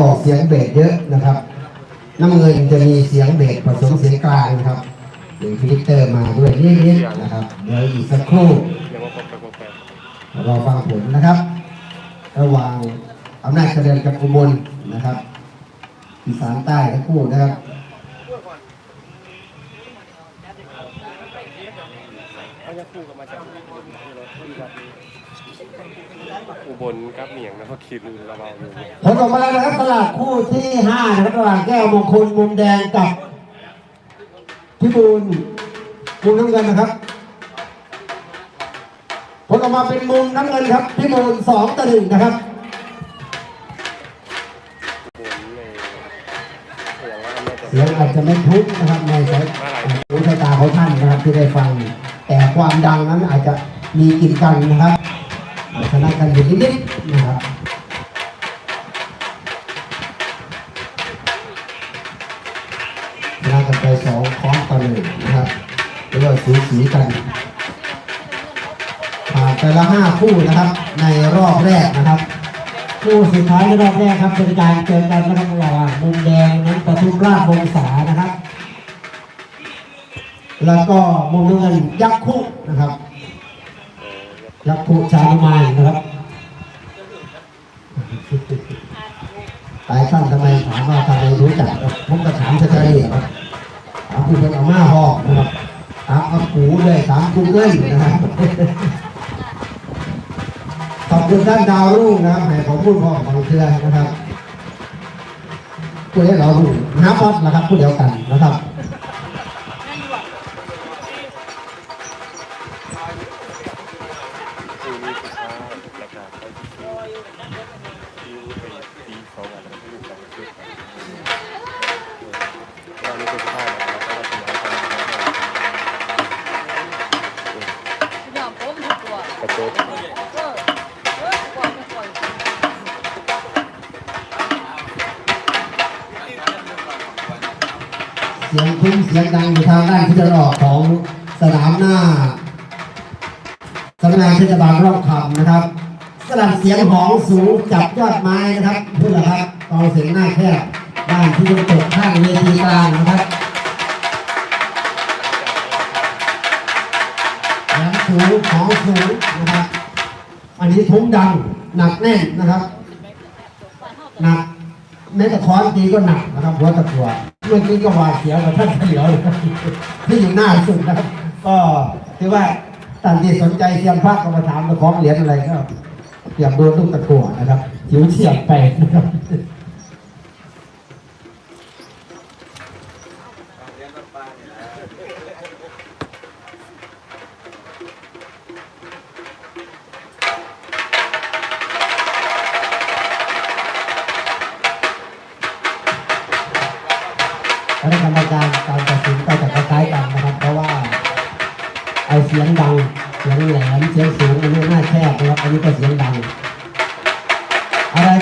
ออกเสียงเบสเยอะนะครับ น้ำเงินจะมีเสียงเบสผสมเสียงกลางนะครับหรือฟิลเตอร์มาด้วยนิดๆนะครับเดี๋ยวอีกสักครู่เราปกแปกแปกรอฟังผลนะครับ ระหว่างอำนาจเจริญกับอุบลนะครับอีสานใต้ทั้งคู่นะครับเขาจะคู่กันมาจาก อุบลกับเหนียงนะเขาคิดระเบาอยู่ผลออกมาแล้วนะครับตลาดคู่ที่ห้านะครับระหว่างแก้วมงคลมุมแดงกับพิบูลมุมน้ำเงินนะครับผลออกมาเป็นมุมน้ำเงินครับพิบูลสองต่อหนึ่งนะครับอุบลในเสียงว่าน่าจะเสียงอาจจะไม่ทุกนะครับในสายหูสายตาของท่านนะครับที่ได้ฟัง แต่ความดังนั้นอาจจะมีกินกันนะครับ ชนะกันอยู่นิดๆนะครับชนะกันไปสองคล้องต่อหนึ่งนะครับเรียกว่าสูสีกันผ่านไปละห้าคู่นะครับ ในรอบแรกนะครับ คู่สุดท้ายในรอบแรกครับเป็นการเจอกันนะครับระหว่างมุมแดงนั้นปทุมราชวงศานะครับ แล้วก็มุมน้ำเงินยักษ์คุนะครับ ยักษ์คุชานุมานนะครับหลายท่านทำไมถามว่าทำไมรู้จักครับผมก็ถามเฉยๆครับถามคุณเป็นอาม่าหอกนะครับถามอากูด้วยถามกูเกิลนะครับขอบคุณท่านดาวรุ่งนะครับให้ผมพูดพอของเทือนะครับพูดให้เราดูน้ำบอสนะครับพูดเดียวกันนะครับ ดังอยู่ทางด้านทิศตะวันออกของสนามหน้าสำนักงานเทศบาลร่องคำนะครับ สลับเสียงหองสูงจับยอดไม้นะครับพูดละครับกองเสียงหน้าแคบด้านที่ตะวันตกข้างเวทีกลางนะครับเสียงสูงหองสูงนะครับ อันนี้ทุ้มดังหนักแน่นนะครับหนักแม้แต่ค้อนตีก็หนักนะครับหัวตะกัว เมื่อกี้ก็หวาดเสียวกับท่านเขียวเลยที่อยู่หน้าสุดนะครับก็ถือว่าท่านที่สนใจเซียนพระก็มาถามมาของเหรียญอะไรก็อยากโดนลูกตะกัวนะครับผิวเฉียบแปลกนะครับ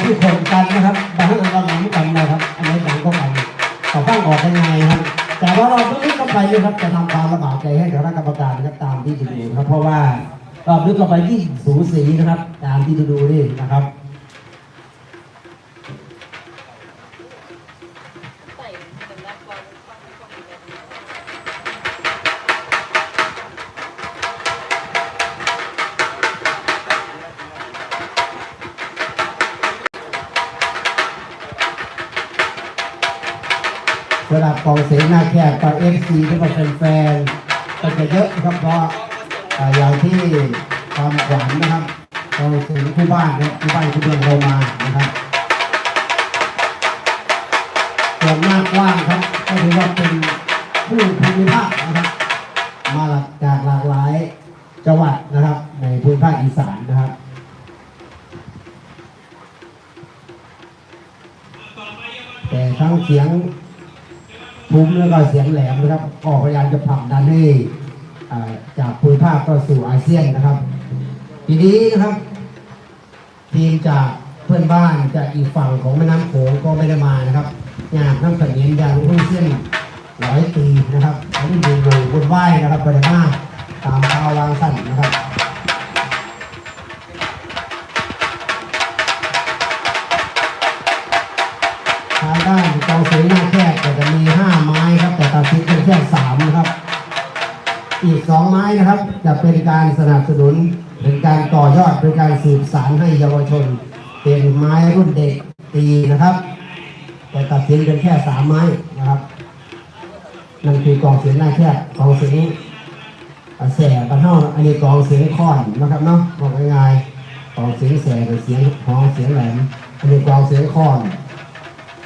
ที่ข่มกันนะครับบางอันก็หลังกันนะครับอันนี้หลังก็กันต่อฟังออกยังไงครับแต่ว่าเราต้องลึกลงไปนะครับจะทำความลำบากใจให้คณะกรรมการนะครับตามที่ดูนะครับเพราะว่ารอบลึกลงไปที่สูสีนะครับ ตามที่ดูดูนี่นะครับ สำหรับกองเสียงหน้าแคบกับเอฟซีที่มาเป็นแฟนก็จะเยอะครับเพราะอย่างที่ความขวัญนะครับกองเสียงคู่บ้านนะครับคู่บ้านคู่เมืองเรามานะครับส่วนหน้ากว้างครับก็ถือว่าเป็นผู้ภูมิภาคนะครับ มาจากหลากหลายจังหวัดนะครับ ในภูมิภาคอีสานนะครับแต่ทั้งเสียง ทุ้มแล้วก็เสียงแหลมนะครับก็พยายามจะผลักดันให้จากภูมิภาคก็สู่อาเซียนนะครับ ทีนี้นะครับทีมจากเพื่อนบ้านจากอีกฝั่งของแม่น้ำโขงก็ไม่ได้มานะครับงานน้ำเสนียนยางรุ่งเส้นร้อยปีนะครับที่อยู่อยู่บนไหว้นะครับบริมาตามข่าววางสั้นนะครับ ไม้นะครับ จะเป็นการสนับสนุนเป็นการต่อยอดเป็นการสืบสานให้เยาวชน เป็นไม้รุ่นเด็กตีนะครับ แต่ตัดสินเป็นแค่สามไม้นะครับนั่นคือกองเสียงหน้าแคบกองเสียงแสกันเท่าอันนี้กองเสียงค่อนนะครับเนาะบอกง่ายๆกองเสียงแสกับเสียงหองเสียงแหลมอันนี้กองเสียงค่อน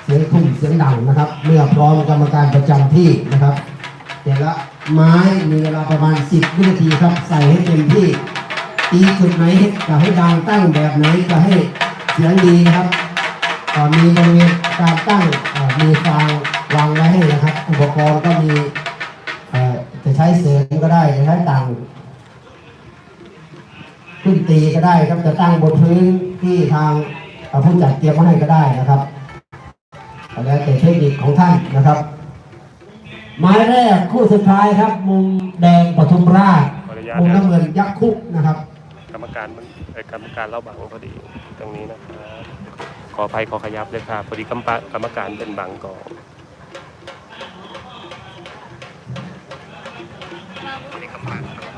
เสียงทุ่มเสียงดังนะครับ เมื่อพร้อมกรรมการประจำที่นะครับแต่ละ ไม้มีเวลาประมาณ 10วินาทีครับใส่ให้เต็มที่ตีจุดไหนจะให้ดังตั้งแบบไหนจะให้เสียงดีครับอ่ามีบริเวณการตั้งมีฟางวางไว้ให้นะครับ อุปกรณ์ก็มีจะใช้เสียงก็ได้จะใช้ตังขึ้นตีก็ได้ครับจะตั้งบนพื้นที่ทางผู้จัดเตรียมมาให้ก็ได้นะครับแล้วแต่เทคนิคของท่านนะครับ หมายแรกคู่สุดท้ายครับ มุมแดงปทุมราชขออนุญาตมุมนะ น้ำเงินยักษ์คุกนะครับ กรรมการมันเอ่อกรรมการเล่าบังพอดีตรงนี้นะครับขออภัยขอขยับเลยค่ะพอดีกรรมการกรรมการเป็นบังก่อนร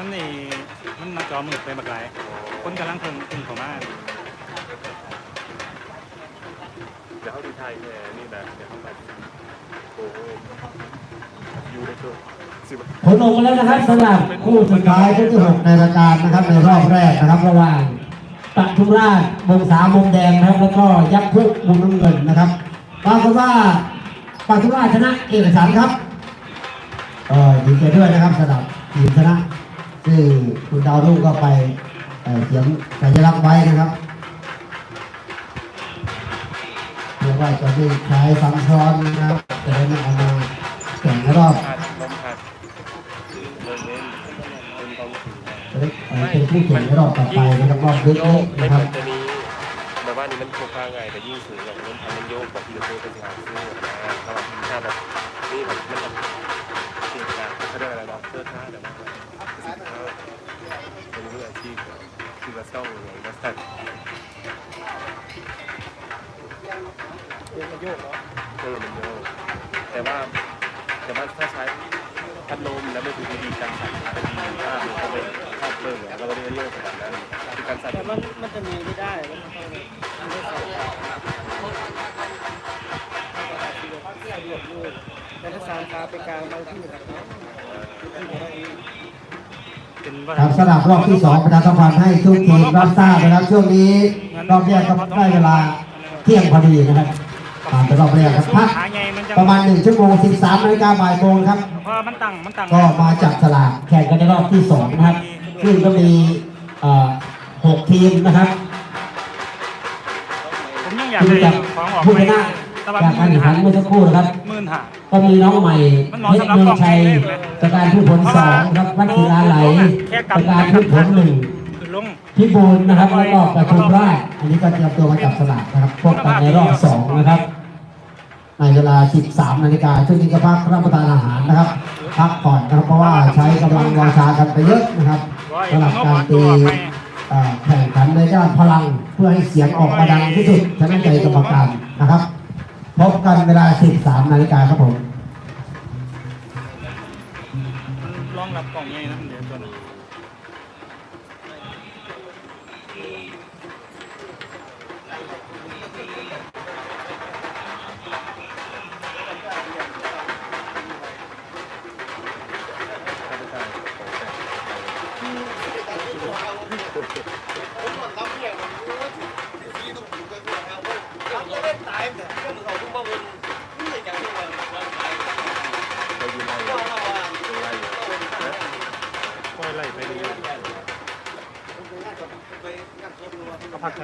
มันนี่มันมาจอมือไปบักหลาย คนกำลังเพิ่งเพิ่งเข้ามาเดี๋ยวเขาดีไทยแค่นี่แหละเดี๋ยวเขาไปโอ้โหอยู่ในตัวสิบ ผลออกมาแล้วนะครับสำหรับคู่สุดท้ายคู่ที่หกในรายการนะครับในรอบแรกนะครับระหว่างปทุมราชวงสามวงแดงนะครับแล้วก็ยักษ์คุกมุมน้ำเงินนะครับปรากฏว่าปทุมราชชนะเอกสารครับเออดีใจด้วยนะครับสำหรับทีมชนะ ซึ่งคุณดาวรุ่งก็ไปเเขียนสัญลักษณ์ไว้นะครับเรียกว่าจะไม่ใช้ซ้ำซ้อนนะครับจะได้ไม่เอามาแข่งรอบจะได้เป็นผู้แข่งรอบต่อไปนะครับรอบลึกโยนี้กไม่นะครับอนตัวนี้แบบว่านี่มันโครงไงแต่ยิ่งสูงแบบมันทำมันโยกแบบที่เราเคยเป็นงานซื้อนะสำหรับถ้าแบบนี่แบบมันแบบสิ่งต่างเขาเรียกอะไรนะเสื้อผ้าแต่ว่าสินค้าเป็นมืออาชีพ คือว่าต้องอย่างนี้นะเออมันโยกแต่ว่าแต่ว่าถ้าใช้พัดลมแล้วไม่ถูกวิธีการสั่นจะดีมากเลยเขาไปชอบเบิ่งแล้วก็ไม่ได้เรียกขนาดนั้นคือการสั่นแต่มันมันจะมีไม่ได้มันต้องมันต้องสองสะดวกด้วยแต่ถ้าสามขาไปกลางบางที่ครับที่ไม่ได้เป็น ครับสำหรับรอบที่สองประชาสัมพันธ์ให้ทุกทีมรับทราบนะครับช่วงนี้รอบแรกก็ได้เวลาเที่ยงพอดีนะครับผ่านไปรอบแรกครับพักขาใหญ่มันจะประมาณ1ชั่วโมง13นาฬิกาบ่ายโมงครับเพราะมันตั้งมันตั้งก็มาจับสลากแข่งกันในรอบที่สองนะครับซึ่งก็มีเอ่อหกทีมนะครับผมยังอยากที่ได้จะของออกผู้ไป ชนะตะวันจากการแข่งขันเมื่อสักครู่นะครับ หมื่นห้าก็มีน้องใหม่มันเหมาะเพชสำรหรับเมืองชัยกองเล่นเลยประการผู้ผลสองครับวัดศิลาไหลแค่ปกำระการผู้ผลหนึ่งคือลงพิบูลนะครับแล้วก็ประชุมราชอันนี้ก็เตรียมตัวมาจับสลากนะครับพบกันในรอบสองนะครับในเวลา 13 นาฬิกาช่วงนี้ก็พักรับประทานอาหารนะครับ พักผ่อนนะครับ เพราะว่าใช้กำลังวาชากันไปเยอะนะครับสำหรับการตีเอ่อแข่งขันในด้านพลังเพื่อให้เสียงออกมาดังที่สุดชนะใจกรรมการนะครับ พบกันเวลา 13นาฬิกาครับผมลองรับกล่องใหญ่นะ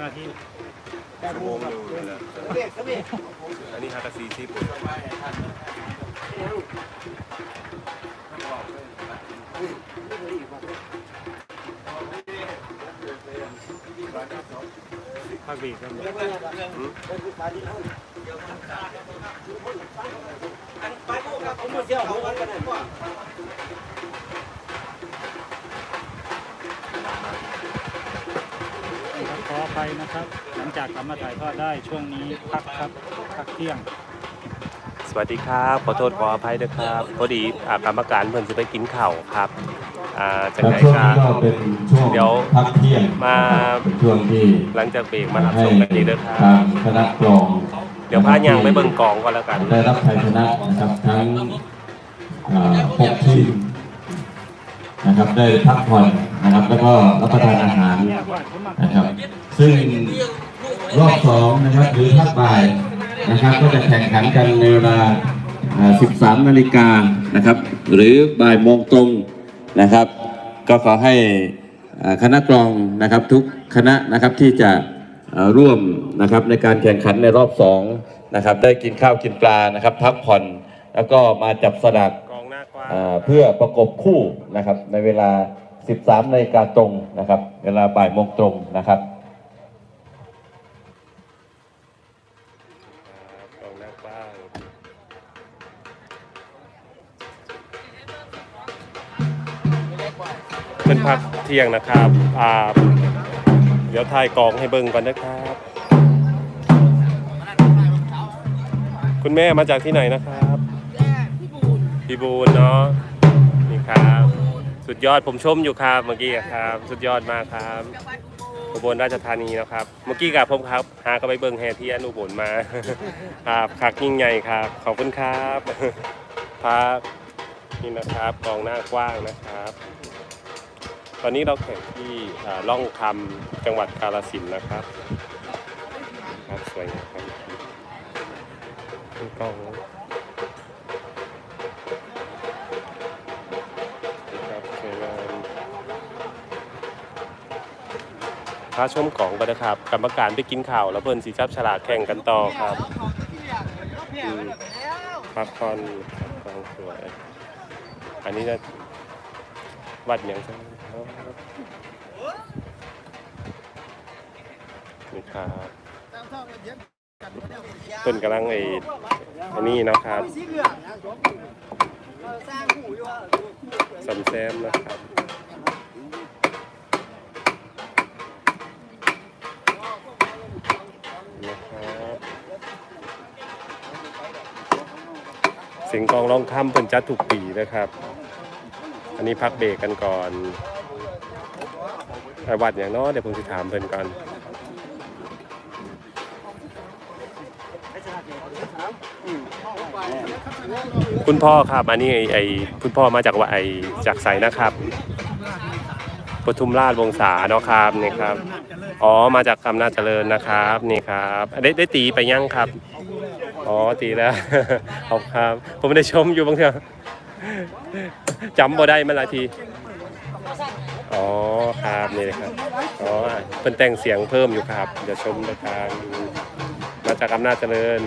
นาทีชั่วโมงหนึงเลยนะอันนี้ฮากาซีซีปุ่นพักบีกครับขออภัย นะครับ หลังจากกลับมาถ่ายทอดได้ช่วงนี้พักครับพักเที่ยง สวัสดีครับ ขอโทษขออภัยด้วยครับ พอดีอ่ากรรมการเพิ่นจะไปกินข้าวครับอ่าจังครับไหนช่วงคนี้รับก็เป็นช่วงเดี๋ยวพักเที่ยงมาเป็นช่วงที่หลังจากเบรกมารับให้ชมกันอีกด้วยครัทาบ งคณะกรองเดี๋ยวพายังไปเบิ่งกองก็แล้วกัน ได้รับชัยชนะนะครับทั้งอ่าหกทีม นะครับได้พักผ่อนนะครับ แล้วก็รับประทานอาหารนะครับ ซึ่งรอบสองนะครับหรือภาคบ่ายนะครับ ก็จะแข่งขันกันในเวลา 13 นาฬิกานะครับ หรือบ่ายโมงตรงนะครับ ก็ขอให้คณะกรองนะครับทุกคณะนะครับที่จะร่วมนะครับในการแข่งขันในรอบสองนะครับ ได้กินข้าวกินปลานะครับ พักผ่อนแล้วก็มาจับสลาก เพื่อประกบคู่นะครับในเวลา 13นาฬิกาตรงนะครับ เวลาบ่ายโมงตรงนะครับเป็นพักเที่ยงนะครับอ่าเดี๋ยวถ่ายกองให้เบิ่งก่อนนะครับ คุณแม่มาจากที่ไหนนะครับ พี่บูนเนาะนี่ครับ สุดยอดผมชมอยู่ครับเมื่อกี้ครับ สุดยอดมากครับอุบลราชธานีนะครับ เมื่อกี้กับผมครับ หาก็ไปเบิ่งแฮทียนอุบลมา ครับคักยิ่งใหญ่ครับ ขอบคุณครับครับนี่นะครับกองหน้ากว้างนะครับ ตอนนี้เราแข่งที่ล่องคำจังหวัดกาฬสินธุ์นะครับครับสวยงามครับกล้อง พาชมกล่องไปนะครับ กรรมการไปกินข่าวแล้วเพิ่นสีจับฉลากแข่งกันต่อครับพักคอนกองสวย อันนี้จะวัดอย่างไรนี่ครับเพิ่นกำลังไอ้อันนี้นะครับสำแซมนะครับนะครับ สียงกองร้องค่ำเพิ่นจัดทุกปีนะครับ อันนี้พักเบรกกันก่อนไอ้วัดอย่างน้อเดี๋ยวผมจะถามเพิ่นก่อนคุณพ่อครับอันนี้ไอ้ไอ้คุณพ่อมาจากว่าไอ้จากไสนะครับปทุมราชวงศาเนาะครับนี่ครับอ๋อมาจากอำนาจเจริญนะครับนี่ครับได้ได้ตีไปยั่งครับ อ๋อตีแล้ว ขอบครับ ผมไม่ได้ชมอยู่บางทีจำบ่ได้มาหลายที อ๋อครับนี่เลยครับ อ๋อเพิ่นแต่งเสียงเพิ่มอยู่ครับ เดี๋ยวชมนะครับมาจากอำนาจเจริญ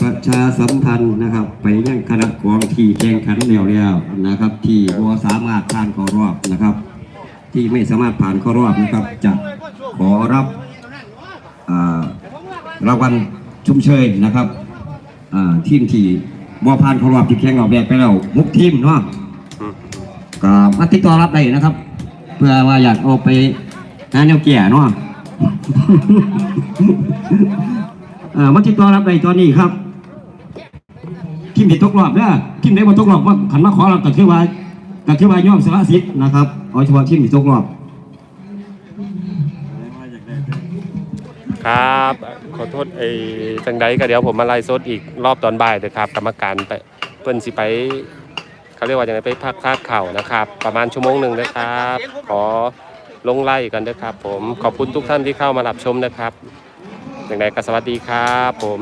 ประชาสัมพันธ์นะครับ ไปยังคณะกองที่แข่งขันแล้วแล้วนะครับ ที่บ่สามารถผ่านเข้ารอบนะครับ ที่ไม่สามารถผ่านเข้ารอบนะครับจะขอรับ รางวัลชุมเชยนะครับทีมที่บ่ผ่านเขารอบที่แข่งออกแบบไปแล้วมุกทีมเนาะมก็มาติดต่อรับได้นะครับ เพื่อว่าอยากเอาไปหาแนวแก่เนาะเอ่อมาติดต่อรับได้ตอนนี้ครับทีมที่ตกรอบเด้อทีมไหนบ่ตกรอบว่าขันมาขอรับก็คือว่าก็คือว่ายอมสละสิทธิ์นะครับเอาเฉพาะทีมที่ตกรอบ ครับ ขอโทษไอ้จังไดก็เดี๋ยวผมมาไล่สดอีกรอบตอนบ่ายเด้อครับ กรรมการไปเปิ้นสิไปเขาเรียกว่าอย่างไรไปพักคาดเข่านะครับ ประมาณชั่วโมงหนึ่งนะครับ ขอลงไล่กันด้วยครับ ผมขอบคุณทุกท่านที่เข้ามารับชมนะครับอย่างไรก็สวัสดีครับ ผม